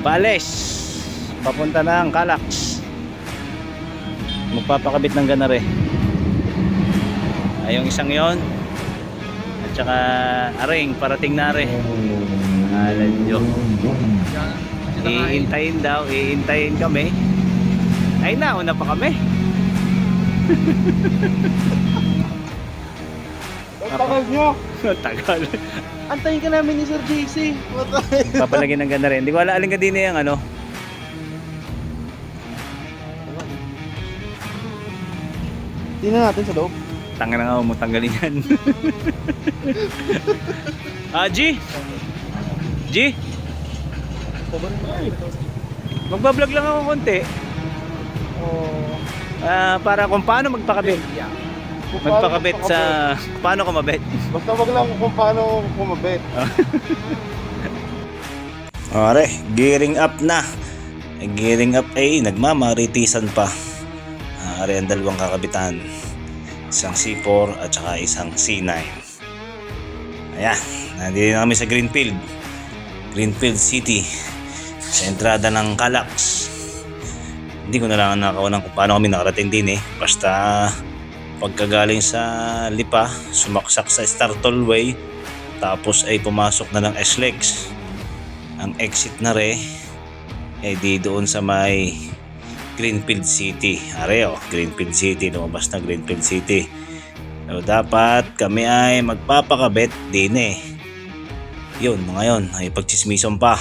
Pales. Papunta ng Calax. Magpapakabit ng ganare. Ay isang yon. At saka aring parating na rin. Alam nyo. Iintayin daw, iintayin kami. Ay nauna pa kami. Tagal nyo. Tagal. Antayin ka namin ni Sir JC. Papalagyan ng ganda rin. Hindi ko alam alin ka din yung ano. Tingnan natin sa loob. Tanga na nga mo tanggalin yan. ah, G? G? Magbablog lang ako konti. Oh. Ah, para kung paano magpakabit. Kung paano Magpakabit sa... Paano ko mabit? Basta wag lang kung paano kumabit. Are, gearing up na. Eh, Gearing up ay nagmamaritisan pa. Are ang dalawang kakabitan. Isang C4 at saka isang C9. Ayan, nandito na kami sa Greenfield. Greenfield City. Sa entrada ng Calax. Hindi ko na lang nakakunan kung paano kami nakarating din eh. Basta pagkagaling sa Lipa, sumaksak sa Star Tollway, tapos ay pumasok na ng SLEX ang exit na re eh di doon sa may Greenfield City. Are oh, Greenfield City, lumabas na Greenfield City. So, dapat kami ay magpapakabit din eh. Yun, mga yun, ay pagchismison pa.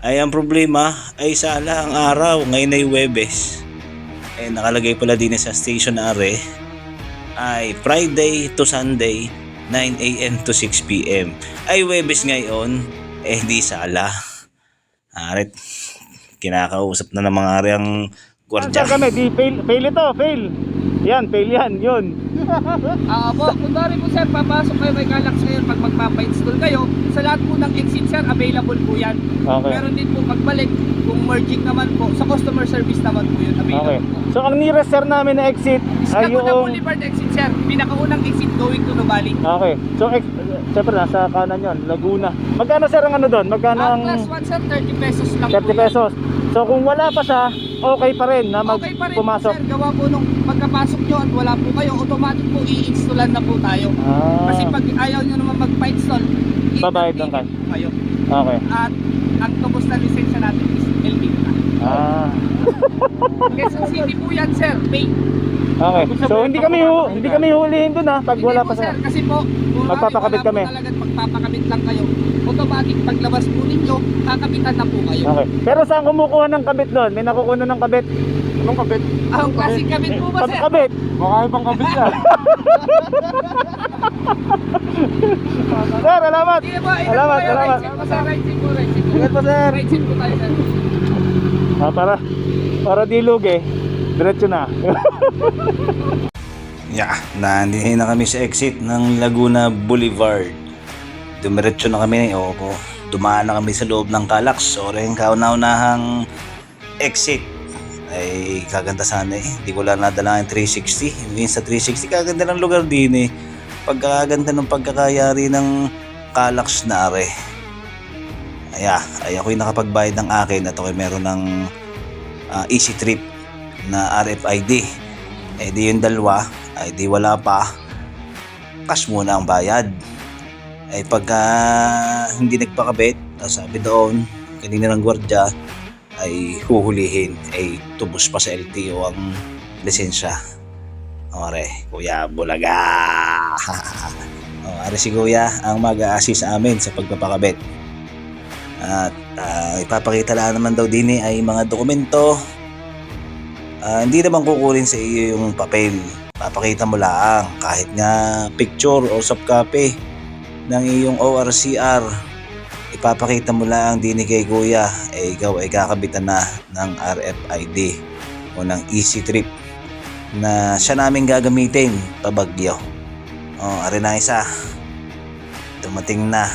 Ay ang problema ay sala ang araw, ngayon ay Webes. Eh nakalagay pala din sa station na are ay Friday to Sunday 9am to 6pm. Ay Webes ngayon, eh di sala. Arit, kinakausap na ng mga aryang gwardya. Saan kami? Di fail, fail ito, fail. Yan, fail yan, yun. Ah, po, kunwari po sir, papasok kayo kay Galax ngayon pag magpapa-install kayo, sa lahat po ng exit sir, available po yan. Okay. Meron din po pagbalik, kung merging naman po, sa customer service naman po yun, available Okay. po. So ang nearest sir namin na exit ay Laguna yung... Boulevard exit sir, pinakaunang exit going to Nubali. Okay. So ex... Siyempre nasa kanan yon, Laguna. Magkano sir ang ano doon? Magkano Ang ang class 1 sir, 30 pesos lang 30 po yan. pesos? So kung wala pa siya, okay pa rin na mag Okay pa rin pumasok. po sir, gawa po nung pagkapasok nyo at wala po kayo, automatic po i-installan na po tayo. Ah, Kasi pag ayaw nyo naman magpa-install, Babayad lang kayo. kayo. okay. At ang tubos na lisensya natin is na. Ah, Quezon City po yan, sir. Pay. okay. So hindi kami hu- hindi kami hulihin doon ha pag wala pa siya. sir. Kasi po, Magpapakabit kami. Po talagang magpapakabit lang kayo. Automatic paglabas po ninyo, kakabitan na po kayo. Okay. Pero saan kumukuha ng kabit doon? May nakukuha ng kabit? Anong kabit? Ang klaseng kabit po ba, sir? kabit. Baka ibang kabit yan. Sir, alamat. Sige po, ikaw Salamat, po kayo. salamat. Right seat po, sir. Right po, right seat po. Ingat po, sir. Right po tayo, sir. Ah, para para di lugi. Diretso na. Yeah, nandito na kami sa exit ng Laguna Boulevard. Dumiretso na kami, opo. Dumaan na kami sa loob ng Calax. So, rin kauna-unahang exit. Ay, kaganda sana eh. Hindi ko lang nadala yung 360. Yung sa 360, kaganda ng lugar din eh. Pagkaganda ng pagkakayari ng Calax na are. Aya, ay ako'y nakapagbayad ng akin at ako'y meron ng ah, easy trip na RFID. Eh di yung dalawa, ay di wala pa. Cash muna ang bayad. Ay pagka hindi nagpakabit, sabi doon, kanina ng gwardya, ay huhulihin. Ay tubos pa sa LTO ang lisensya. Ore, Kuya Bulaga. o, are si Kuya ang mag-a-assist sa amin sa pagpapakabit. At ah, ipapakita lang naman daw din eh, ay mga dokumento Ah, hindi naman kukunin sa iyo yung papel. Papakita mo lang kahit nga picture o soft copy ng iyong ORCR. Ipapakita mo lang din ni kay kuya eh ikaw ay kakabitan na ng RFID o ng easy trip na siya namin gagamitin pabagyo. O, ari na isa. Dumating na.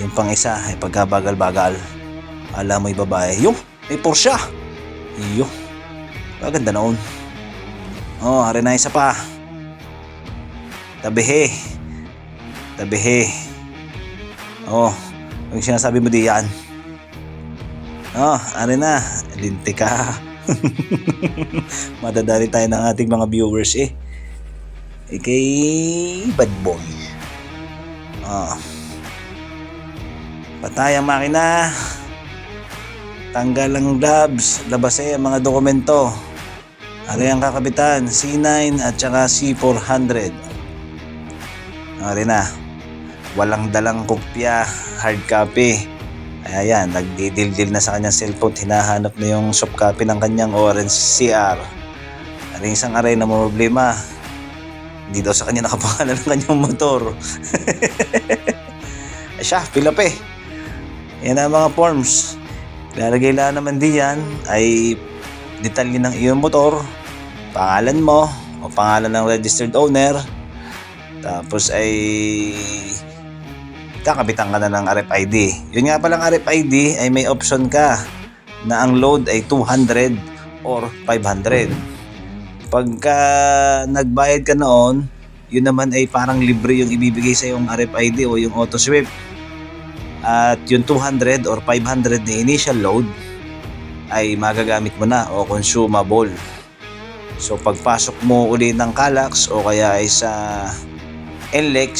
Yung pang isa ay pagkabagal-bagal. Alam mo yung babae, yung may Porsche. Iyo. Maganda noon. Oh, hari na isa pa. Tabihe. Tabihe. Oh, yung sinasabi mo di yan. Oh, ano na, lintik ka. Madadali tayo ng ating mga viewers eh. Eh kay bad boy. Oh. Patay ang makina. Tanggal ang gloves. Labas eh ang mga dokumento. Ano yung kakabitan? C9 at saka C400. Ano na. Walang dalang kopya. Hard copy. Ayan, nagdidildil na sa kanyang cellphone. Hinahanap na yung soft copy ng kanyang orange CR. Yung isang aray na problema? Hindi daw sa kanya nakapangalan ng kanyang motor. Siya, pilap eh. Yan ang mga forms. Lalagay lang naman diyan ay detalye ng iyong motor, pangalan mo, o pangalan ng registered owner, tapos ay kakabitan ka na ng RFID. Yun nga palang RFID ay may option ka na ang load ay 200 or 500. Pagka nagbayad ka noon, yun naman ay parang libre yung ibibigay sa yung RFID o yung auto sweep. At yung 200 or 500 na initial load ay magagamit mo na o consumable. So pagpasok mo uli ng Calax o kaya ay sa NLEX,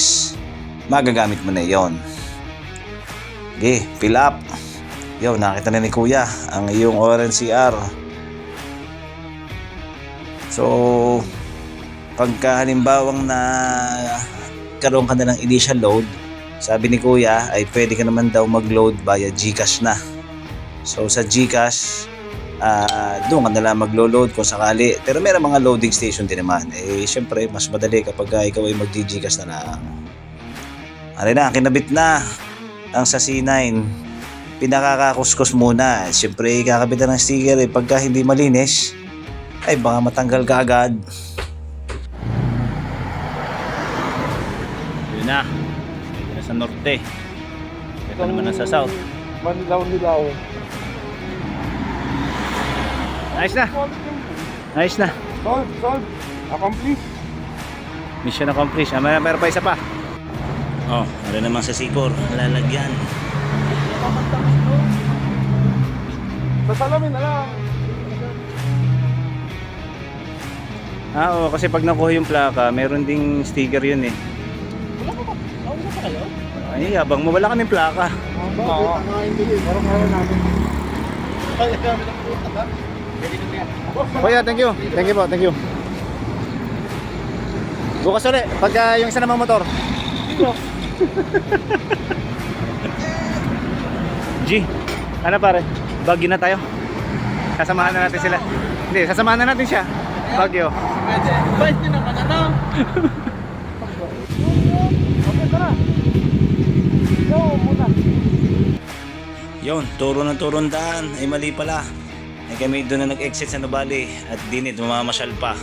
magagamit mo na yon. Okay, fill up. Yo, nakita na ni Kuya ang iyong orange CR. So, pagka halimbawang na karoon ka na ng initial load, sabi ni Kuya ay pwede ka naman daw mag-load via GCash na. So sa GCash, ah doon ka na lang maglo-load kung sakali. Pero meron mga loading station din naman. Eh syempre mas madali kapag ikaw ay mag-GCash na lang. Ano na, kinabit na ang sa C9. Pinakakakuskus muna. Syempre kakabit na ng sticker eh. Pagka hindi malinis, ay baka matanggal ka agad. Yun na. Yun na sa norte. Ito naman na sa south. Manilaw-nilaw. Nice na. Nice na. Solve, solve. Accomplish. Mission accomplished. Ah, may meron pa isa pa. Oh, ano naman sa C4, lalagyan. Sa salamin na lang. Ah, oo, kasi pag nakuha yung plaka, meron ding sticker yun eh. Ay, habang mo, wala kaming plaka. Oo. Parang natin. Kaya puta ha? Kuya, thank you. Thank you po, thank you. Bukas ulit, pagka yung isa namang motor. G, ano pare? Bagyo na tayo. Sasamahan na natin sila. Hindi, sasamahan na natin siya. Bagyo. Bait din naman ano. Okay, tara. Go, muna. Yon, turo ng turong daan. Ay mali pala. Ay kami doon na nag-exit sa Nubali at dinit mamamasyal pa.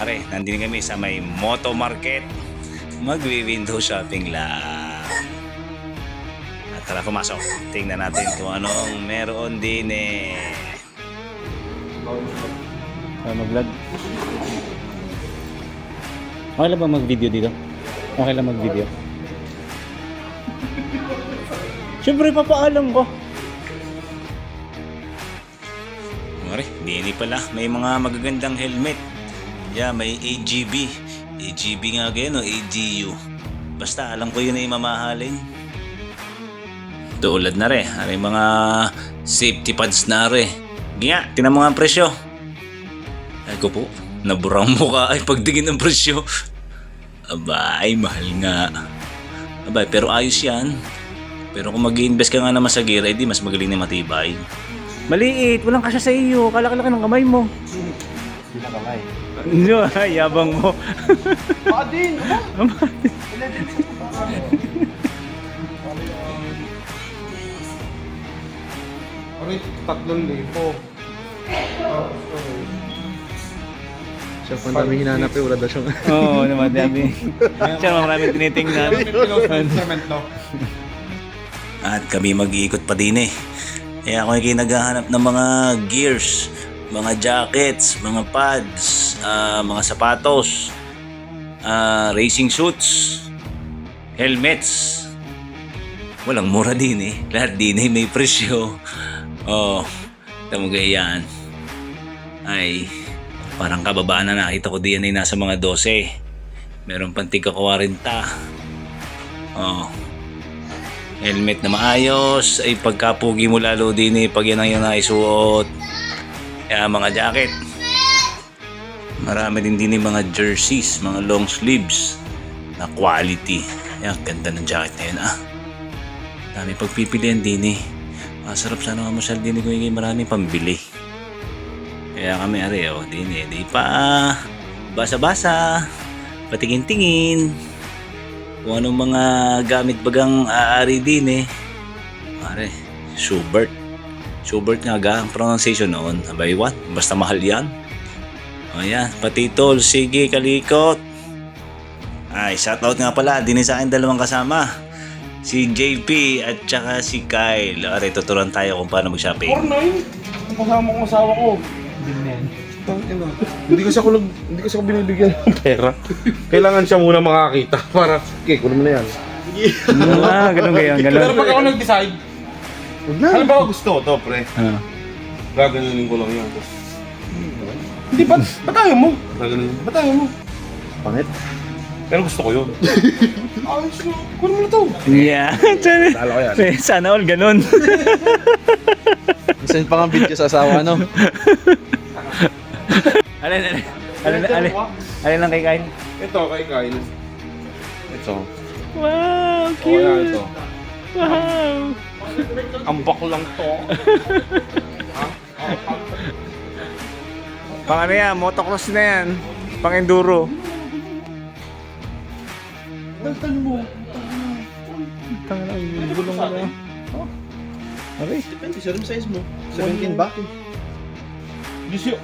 Are, nandito kami sa may Moto Market. Magwi-window shopping lang. At tara pumasok. Tingnan natin kung anong meron din eh. Uh, mag-vlog. Okay lang ba mag-video dito? Okay lang mag-video. Siyempre, papaalam ko. Mare, dini pala. May mga magagandang helmet. Yeah, may AGB. AGB nga ganyan, no? AGU. Basta alam ko yun ay mamahalin. Tulad na re. May mga safety pads na re. Nga, tinan mo nga ang presyo. Ay ko po, naburang mukha ay pagtingin ng presyo. Abay, mahal nga. Abay, pero ayos yan. Pero kung mag invest ka nga naman sa gear, edi mas magaling na matibay. Maliit, walang kasya sa iyo. Kalaki-laki ng kamay mo. Hindi na kamay. No, yabang mo. Padin! Aray, tatlong lipo. Siya po namin hinanap eh, wala daw siyang... Oo, naman dami. Siya maraming tinitingnan. At kami mag-iikot pa din eh. Kaya ako ay naghahanap ng mga gears, mga jackets, mga pads, ah, mga sapatos, ah, racing suits, helmets. Walang mura din eh. Lahat din eh may presyo. Oh, tamugayaan. Ay, parang kababaan na nakita ko diyan ay nasa mga 12. Meron pang tika 40. Oh. Helmet na maayos. Ay pagkapugi mo lalo din eh. Pag yan ang yung naisuot. Kaya mga jacket. Marami din din yung mga jerseys, mga long sleeves na quality. Ayan, ganda ng jacket na yun ah. Dami pagpipilian din eh. Masarap sana mamasyal din kung hindi marami pambili. Kaya kami are oh, din eh. Di pa ah, basa-basa, patingin-tingin. Kung anong mga gamit bagang aari din eh. Pare, Schubert. Schubert nga ga ang pronunciation noon. Abay what? Basta mahal yan. O yan, pati tol, sige kalikot. Ay, shoutout nga pala, din sa akin dalawang kasama. Si JP at saka si Kyle. Aray, tuturuan tayo kung paano mag-shopping. Kasama ko asawa ko. Hindi kasi ako nag, hindi kasi ako binibigyan ng pera. Kailangan siya muna makakita para, okay, kunin mo na yan. ah, ganun ganyan, Pero ganun. pag ako nag-decide, ano ba gusto ko to, pre? Ah. Gaganunin ko lang yan. Hindi, ba't, ba't ayaw mo? Gaganunin. Ba't ayaw mo? Pangit. Pero gusto ko yun. Ayos na. Kunin mo na to. Yeah. Sana, Dala ko yan. sana all ganun. Send pa nga video sa asawa, no? alin, alin. Alin, alin. Alin lang kay Kyle? Ito, kay Kyle. Ito. Wow, O, yan, ito. Wow. Ambak lang to. Pang ano yan, motocross na yan. Pang enduro. Daltan mo. Tanga na, gulong mo na. Okay. Depende, sir, yung size mo. 17 ba? Disi, oh.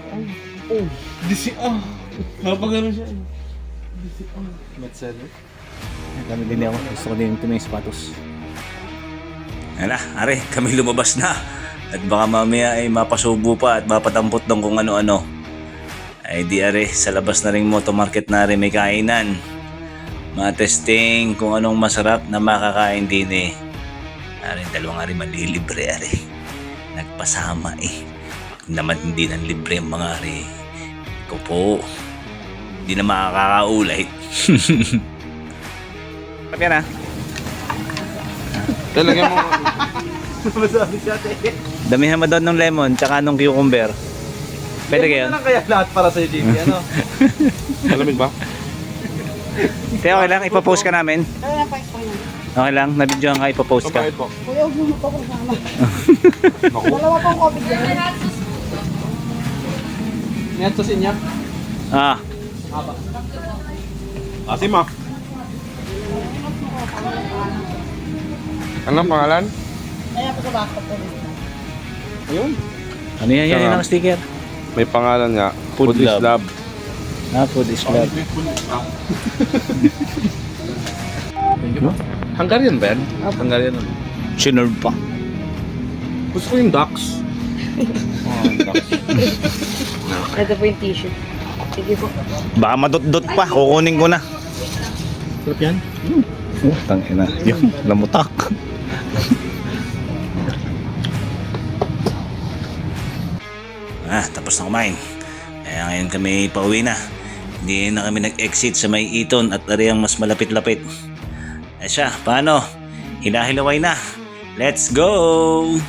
Oh, disi, ah. Napagano siya. Mat 7. Kami din ako. Gusto ko din ito yung sapatos. Yan na, are, kami lumabas na. At baka mamaya ay mapasubo pa at mapatampot ng kung ano-ano. Ay di are, sa labas na ring motomarket na rin may kainan. Matesting kung anong masarap na makakain din eh. Are, dalawang are malilibre are. Nagpasama eh. Kung naman hindi nang libre ang mga are. Ikaw po, hindi na makakaulit. Sarap yan ah. Talaga mo. Damihan mo doon ng lemon tsaka nung cucumber. Pwede kayo? Ano kaya lahat para sa JP, ano? Malamig ba? Kaya okay lang, ipopost ka namin. Okay lang, nabidyoan ka, ipopost ka. Kapait po. Kuya, huwag mo pa kung sama. Naku. Dalawa pang COVID yan. Ngayon sa sinya. Ah, Asim ah. Ano ang pangalan? Kaya pa sa baka po. Ayun. ano yan yan Sarap. yung sticker? May pangalan nga. Food is Love. love. Ah, food is love. Hungarian ba yan? Hungarian. ano? Sinurb pa. Gusto ko yung ducks. Ito po yung t-shirt. Sige po. Baka madot-dot pa, kukunin ko na. Sarap yan. Oh, tangina. Yun, lamutak. Ah, tapos na kumain. Kaya ngayon kami pauwi na. Hindi na kami nag-exit sa may iton at ari ang mas malapit-lapit. Eh siya, paano? Hilahilaway na. Let's go!